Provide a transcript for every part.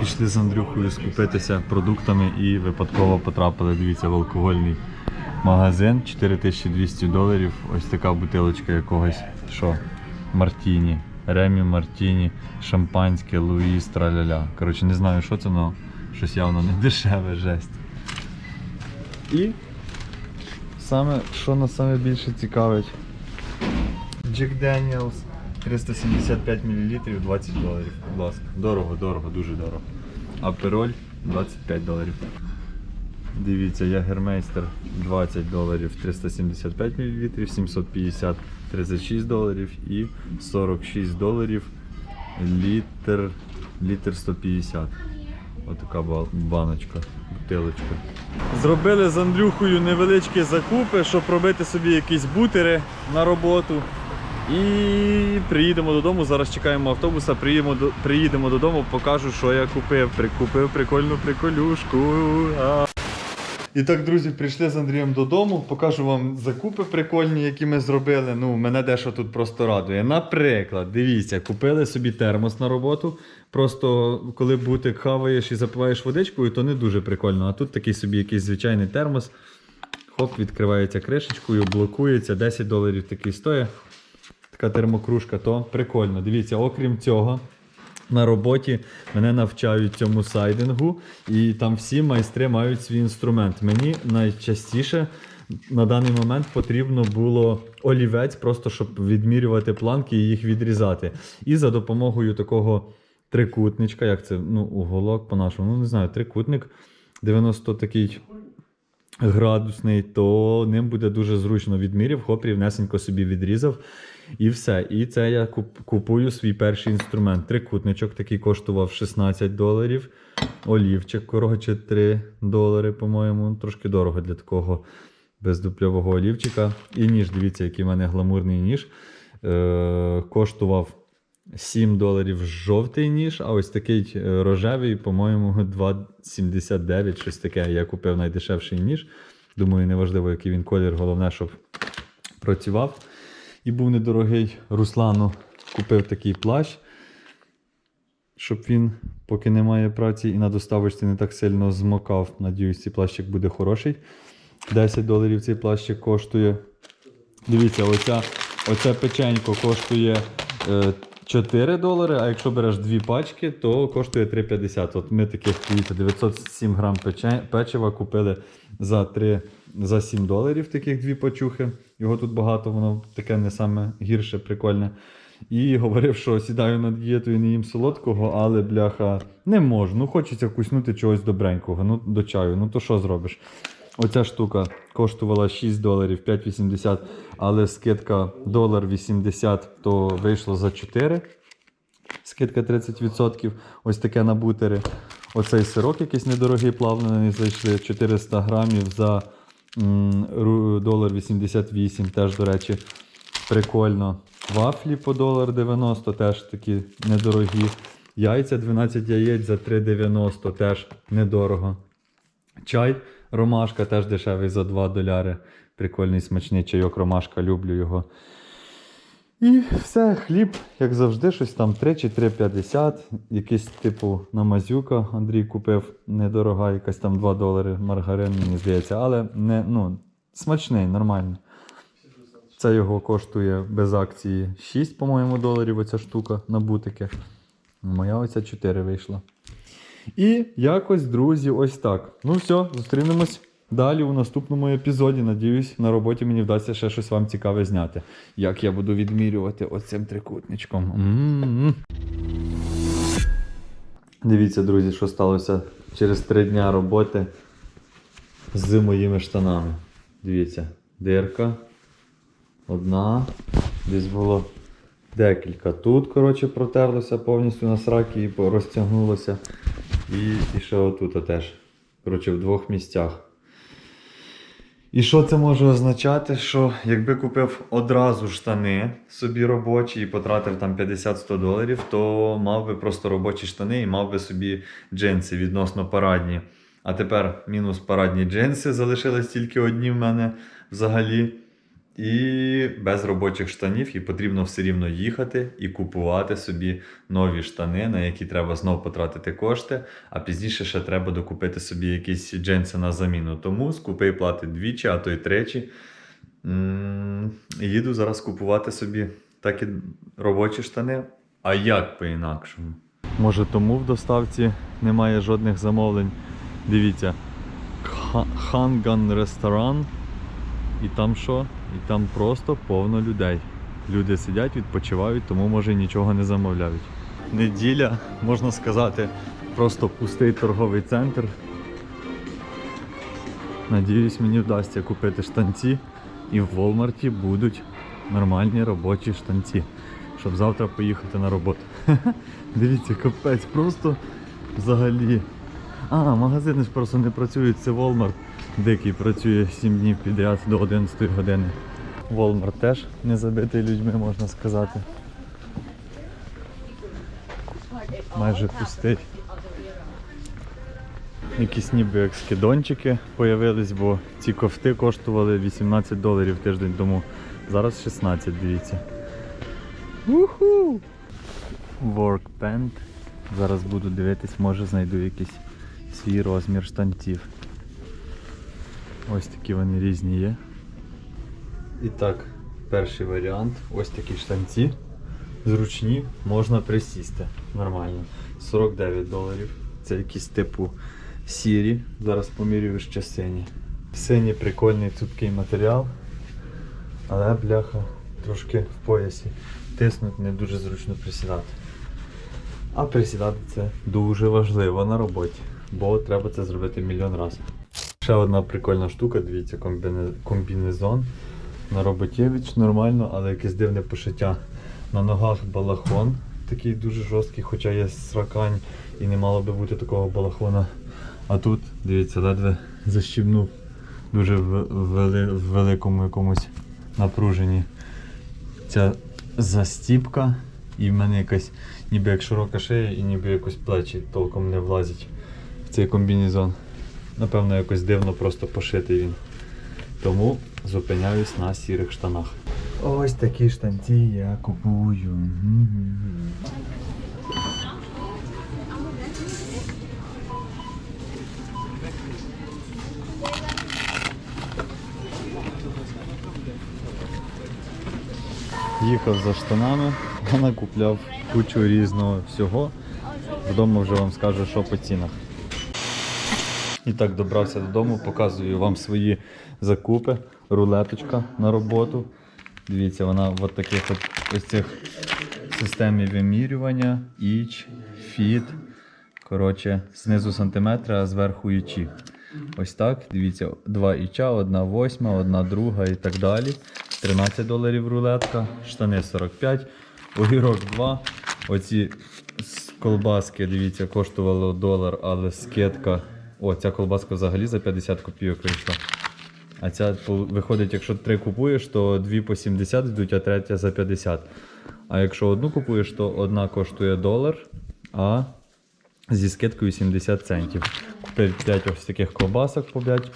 Пішли з Андрюхою скупитися продуктами і випадково потрапили, дивіться, в алкогольний магазин 4200 доларів. Ось така бутилочка якогось, що, Мартіні, Ремі Мартіні, шампанське, Луїс, траляля. Коротше, не знаю, що це, але щось явно не дешеве, жесть. І саме, що нас саме більше цікавить, Jack Daniels 375 мл 20 доларів. Будь ласка. Дорого, дорого, дуже дорого. Апероль 25 доларів. Дивіться, Ягермейстер 20 доларів 375 мл, 750 36 доларів і 46 доларів літр, літр 150. Отака баночка, бутилочка. Зробили з Андрюхою невеличкі закупи, щоб робити собі якісь бутери на роботу. І приїдемо додому. Зараз чекаємо автобуса, приїдемо, приїдемо додому, покажу, що я купив. Прикупив прикольну приколюшку. А. І так, друзі, прийшли з Андрієм додому. Покажу вам закупи прикольні, які ми зробили. Ну, мене дещо тут просто радує. Наприклад, дивіться, купили собі термос на роботу. Просто коли бутик хаваєш і запиваєш водичкою, то не дуже прикольно. А тут такий собі якийсь звичайний термос. Хоп, відкривається кришечкою, блокується, 10 доларів такий стоїть. Така термокружка, то прикольно. Дивіться, окрім цього, на роботі мене навчають цьому сайдингу, і там всі майстри мають свій інструмент. Мені найчастіше на даний момент потрібно було олівець, просто щоб відмірювати планки і їх відрізати. І за допомогою такого трикутничка, як це, ну, уголок по-нашому, ну не знаю, трикутник 90 такий градусний, то ним буде дуже зручно відмірів, хоп, рівнесенько собі відрізав. І все. І це я купую свій перший інструмент. Трикутничок такий коштував 16 доларів. Олівчик, коротше, 3 долари, по-моєму. Трошки дорого для такого бездупльового олівчика. І ніж, дивіться, який в мене гламурний ніж. Е, коштував 7 доларів жовтий ніж, а ось такий е, рожевий, по-моєму, 2,79, щось таке. Я купив найдешевший ніж. Думаю, неважливо, який він колір, головне, щоб працював. І був недорогий. Руслану купив такий плащ, щоб він, поки немає праці, і на доставочці не так сильно змокав. Надіюсь, цей плащик буде хороший. 10 доларів цей плащик коштує. Дивіться, оця, оця печенько коштує е, 4 долари, а якщо береш дві пачки, то коштує 3,50. От ми таких дивіться, 907 грам печива купили за 3, за 7 доларів таких дві пачухи. Його тут багато, воно таке не саме гірше, прикольне. І говорив, що сідаю на дієту і не їм солодкого, але бляха не можу. Ну хочеться вкуснути чогось добренького, ну до чаю. Ну то що зробиш? Оця штука коштувала 6 доларів 5,80, але скидка долар 80, то вийшло за 4. Скидка 30%. Ось таке на бутери. Оцей сирок якийсь недорогий, плавлений зайшли 400 грамів за долар 88. Теж, до речі, прикольно. Вафлі по долар 90, теж такі недорогі. Яйця 12 яєць за 3,90, теж недорого. Чай ромашка теж дешевий за 2 доляри. Прикольний смачний чайок ромашка, люблю його. І все, хліб, як завжди, щось там 3 чи 3,50. Якийсь типу намазюка Андрій купив недорога, якась там 2 долари маргарин, мені здається, але не, ну, смачний, нормально. Це його коштує без акції 6, по-моєму, доларів оця штука на бутики. Моя оця 4 вийшла. І якось, друзі, ось так. Ну все, зустрінемось далі у наступному епізоді. Надіюсь, на роботі мені вдасться ще щось вам цікаве зняти. Як я буду відмірювати оцим трикутничком. М-м-м. Дивіться, друзі, що сталося через три дня роботи з моїми штанами. Дивіться, дирка. Одна. Десь було декілька. Тут, коротше, протерлося повністю на сраки і розтягнулося. І, і ще отут теж. Коротше, в двох місцях. І що це може означати? Що якби купив одразу штани собі робочі і потратив там 50-100 доларів, то мав би просто робочі штани і мав би собі джинси відносно парадні. А тепер мінус парадні джинси залишились тільки одні в мене взагалі. І без робочих штанів, і потрібно все рівно їхати і купувати собі нові штани, на які треба знов потратити кошти, а пізніше ще треба докупити собі якісь джинси на заміну. Тому скупи і плати двічі, а то й тричі. Їду зараз купувати собі такі робочі штани. А як по-інакшому? Може тому в доставці немає жодних замовлень. Дивіться, Ханган ресторан. І там що? І там просто повно людей. Люди сидять, відпочивають, тому може нічого не замовляють. Неділя, можна сказати, просто пустий торговий центр. Надіюсь, мені вдасться купити штанці, і в Волмарті будуть нормальні робочі штанці, щоб завтра поїхати на роботу. Дивіться, капець, просто взагалі. А, магазини ж просто не працюють, це Walmart. Дикий працює 7 днів підряд до 11 години. Walmart теж не забитий людьми, можна сказати. Майже пустий. Якісь ніби як скидончики появились, бо ці кофти коштували 18 доларів тиждень тому. Зараз 16, дивіться. Уху! Work Pant. Зараз буду дивитись, може знайду якийсь свій розмір штанців. Ось такі вони різні є. І так, перший варіант. Ось такі штанці. Зручні, можна присісти. Нормально. 49 доларів. Це якийсь типу сірі. Зараз помірюю ще сині. Синій прикольний цупкий матеріал. Але бляха трошки в поясі. Тиснуть не дуже зручно присідати. А присідати це дуже важливо на роботі, бо треба це зробити мільйон разів. Ще одна прикольна штука, дивіться, комбіне- комбінезон на роботєвич нормально, але якесь дивне пошиття. На ногах балахон, такий дуже жорсткий, хоча є сракань і не мало би бути такого балахона. А тут, дивіться, ледве защібнув дуже в, вели, великому якомусь напруженні. Ця застіпка, і в мене якась ніби як широка шия і ніби якось плечі толком не влазять в цей комбінезон. Напевно, якось дивно просто пошитий він. Тому зупиняюсь на сірих штанах. Ось такі штанці я купую. Їхав за штанами, а накупляв кучу різного всього. Вдома вже вам скажу, що по цінах. І так добрався додому, показую вам свої закупи. Рулеточка на роботу. Дивіться, вона в таких от ось цих системі вимірювання, іч, фіт. Коротше, знизу сантиметри, а зверху ічі. Ось так. Дивіться, два іча, одна восьма, одна друга і так далі. 13 доларів рулетка, штани 45, огірок 2. Оці колбаски, дивіться, коштувало долар, але скидка. О, ця колбаска взагалі за 50 копійок вийшла. А ця виходить, якщо три купуєш, то дві по 70 йдуть, а третя за 50. А якщо одну купуєш, то одна коштує долар, а зі скидкою 70 центів. Купив 5 ось таких ковбасок,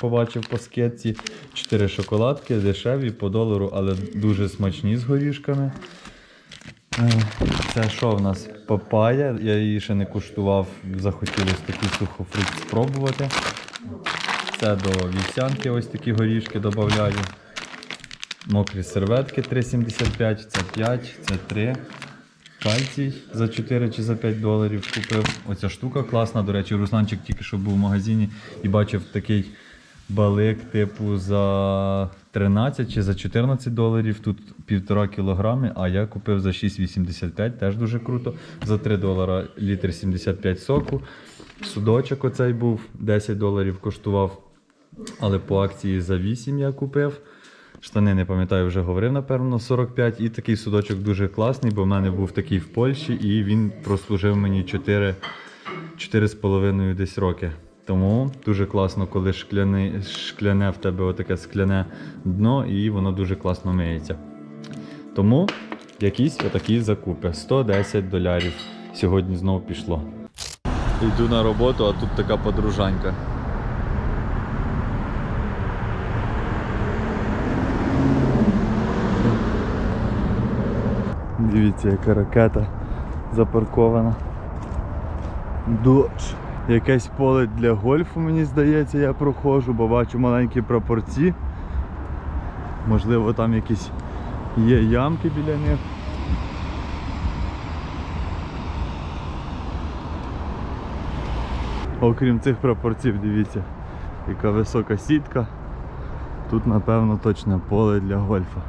побачив по скидці, 4 шоколадки, дешеві по долару, але дуже смачні з горішками. Це що в нас? Папая. Я її ще не куштував, захотілося такий сухофрукт спробувати. Це до вівсянки ось такі горішки додаю. Мокрі серветки 3,75, це 5, це 3. Кальцій за 4 чи за 5 доларів купив. Оця штука класна. До речі, Русланчик тільки що був в магазині і бачив такий балик, типу, за 13 чи за 14 доларів. Тут півтора кілограми, а я купив за 6,85, теж дуже круто. За 3 долара літр 75 соку. Судочок оцей був 10 доларів коштував. Але по акції за 8 я купив. Штани, не пам'ятаю, вже говорив, напевно, 45. І такий судочок дуже класний, бо в мене був такий в Польщі, і він прослужив мені 4, 4,5 десь роки. Тому дуже класно, коли шкляне, шкляне в тебе отаке скляне дно, і воно дуже класно миється. Тому якісь отакі закупи. 110 долярів. Сьогодні знову пішло. Йду на роботу, а тут така подружанька. Дивіться, яка ракета запаркована. Дощ. Якесь поле для гольфу, мені здається, я проходжу, бо бачу маленькі прапорці. Можливо, там якісь є ямки біля них. Окрім цих прапорців, дивіться, яка висока сітка. Тут, напевно, точно поле для гольфа.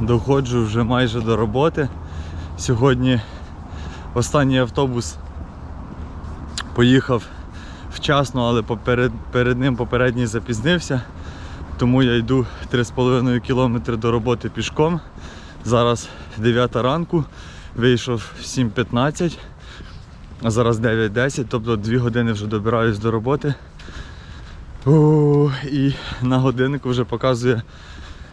Доходжу вже майже до роботи. Сьогодні останній автобус поїхав вчасно, але поперед, перед ним попередній запізнився. Тому я йду 3,5 км до роботи пішком. Зараз 9 ранку, вийшов в 7.15, а зараз 9.10, тобто 2 години вже добираюсь до роботи. І на годиннику вже показує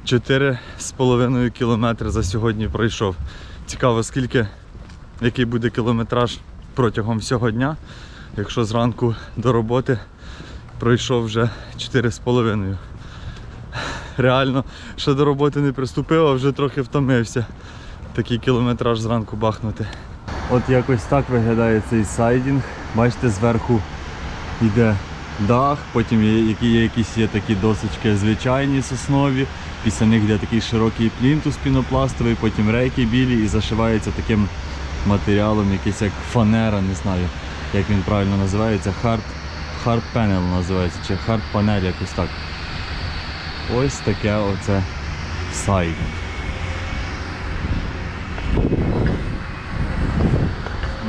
4,5 км за сьогодні пройшов. Цікаво, скільки, який буде кілометраж протягом всього дня. Якщо зранку до роботи пройшов вже 4,5. Реально, ще до роботи не приступив, а вже трохи втомився. Такий кілометраж зранку бахнути. От якось так виглядає цей сайдінг. Бачите, зверху йде дах, потім є, якісь є такі досочки звичайні соснові, після них йде такий широкий плінтус пінопластовий, потім рейки білі і зашивається таким матеріалом, якийсь як фанера, не знаю, як він правильно називається, hard, hard panel називається, чи hard panel якось так. Ось таке оце сайдинг.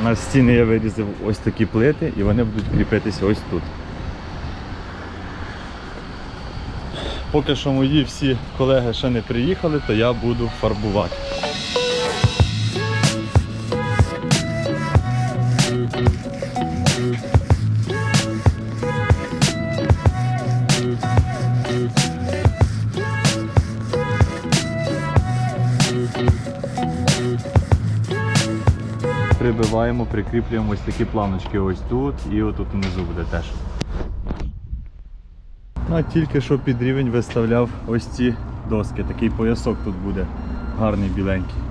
На стіни я вирізав ось такі плити і вони будуть кріпитися ось тут. Поки що мої всі колеги ще не приїхали, то я буду фарбувати. Прибиваємо, прикріплюємо ось такі планочки ось тут і отут внизу буде теж. Ну, а тільки що під рівень виставляв ось ці доски. Такий поясок тут буде гарний біленький.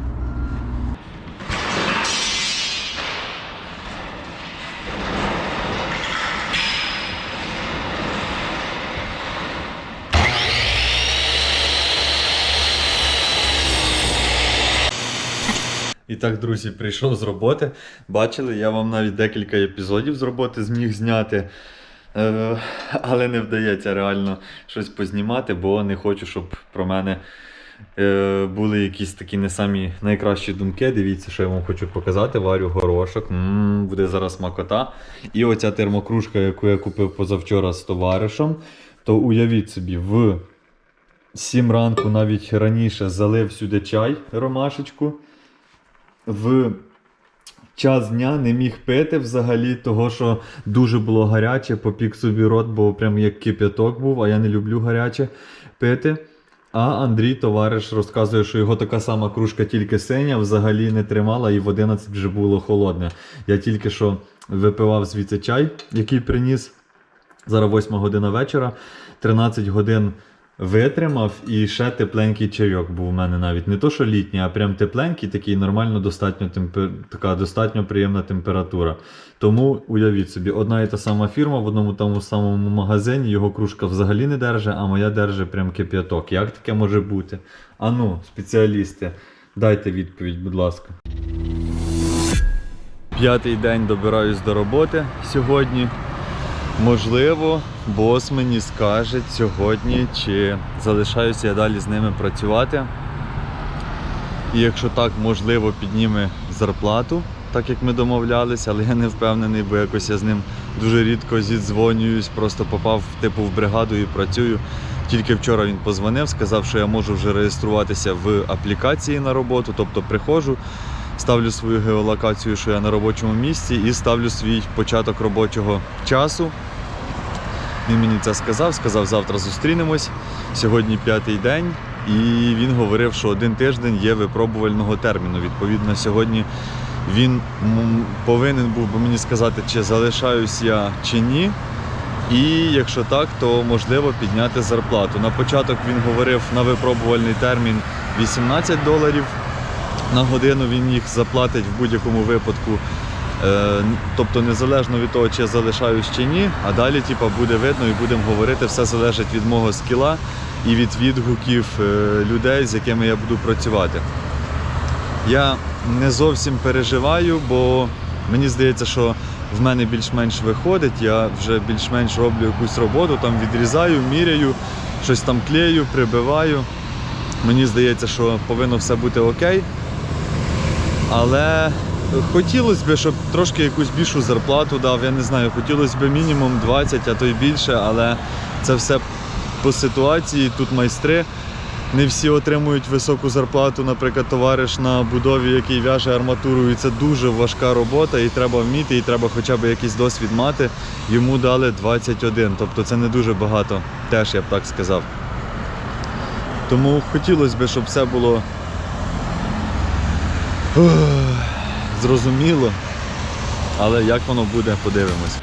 І так, друзі, прийшов з роботи. Бачили, я вам навіть декілька епізодів з роботи зміг зняти. Е, але не вдається реально щось познімати, бо не хочу, щоб про мене е, були якісь такі не самі найкращі думки. Дивіться, що я вам хочу показати. Варю горошок. м буде зараз макота. І оця термокружка, яку я купив позавчора з товаришем, то уявіть собі, в 7 ранку навіть раніше залив сюди чай, ромашечку. В час дня не міг пити взагалі, того що дуже було гаряче, попік собі рот, бо прям як кип'яток був, а я не люблю гаряче пити. А Андрій, товариш, розказує, що його така сама кружка, тільки синя, взагалі не тримала, і в 11 вже було холодне. Я тільки що випивав звідси чай, який приніс. Зараз 8 година вечора, 13 годин витримав і ще тепленький чайок був у мене навіть. Не то, що літній, а прям тепленький, такий нормально достатньо темпер... така достатньо приємна температура. Тому уявіть собі, одна і та сама фірма в одному тому самому магазині, його кружка взагалі не держить, а моя держить прям кип'яток. Як таке може бути? Ану, спеціалісти, дайте відповідь, будь ласка. П'ятий день добираюсь до роботи сьогодні. Можливо, бос мені скаже сьогодні, чи залишаюся я далі з ними працювати. І якщо так, можливо, підніме зарплату, так як ми домовлялися, але я не впевнений, бо якось я з ним дуже рідко зідзвонююсь, просто попав типу в бригаду і працюю. Тільки вчора він позвонив, сказав, що я можу вже реєструватися в аплікації на роботу, тобто приходжу, ставлю свою геолокацію, що я на робочому місці, і ставлю свій початок робочого часу. Він мені це сказав, сказав, завтра зустрінемось. Сьогодні п'ятий день, і він говорив, що один тиждень є випробувального терміну. Відповідно, сьогодні він повинен був би мені сказати, чи залишаюсь я чи ні. І якщо так, то можливо підняти зарплату. На початок він говорив на випробувальний термін 18 доларів. На годину він їх заплатить в будь-якому випадку. Е, тобто незалежно від того, чи я залишаюсь чи ні, а далі типа, буде видно і будемо говорити, все залежить від мого скіла і від відгуків е, людей, з якими я буду працювати. Я не зовсім переживаю, бо мені здається, що в мене більш-менш виходить. Я вже більш-менш роблю якусь роботу, там відрізаю, міряю, щось там клею, прибиваю. Мені здається, що повинно все бути окей. Але хотілося б, щоб трошки якусь більшу зарплату дав. Я не знаю, хотілося б мінімум 20, а то й більше, але це все по ситуації. Тут майстри. Не всі отримують високу зарплату, наприклад, товариш на будові, який в'яже арматуру, і це дуже важка робота, і треба вміти, і треба хоча б якийсь досвід мати. Йому дали 21, тобто це не дуже багато, теж я б так сказав. Тому хотілося б, щоб все було зрозуміло. Але як воно буде, подивимось.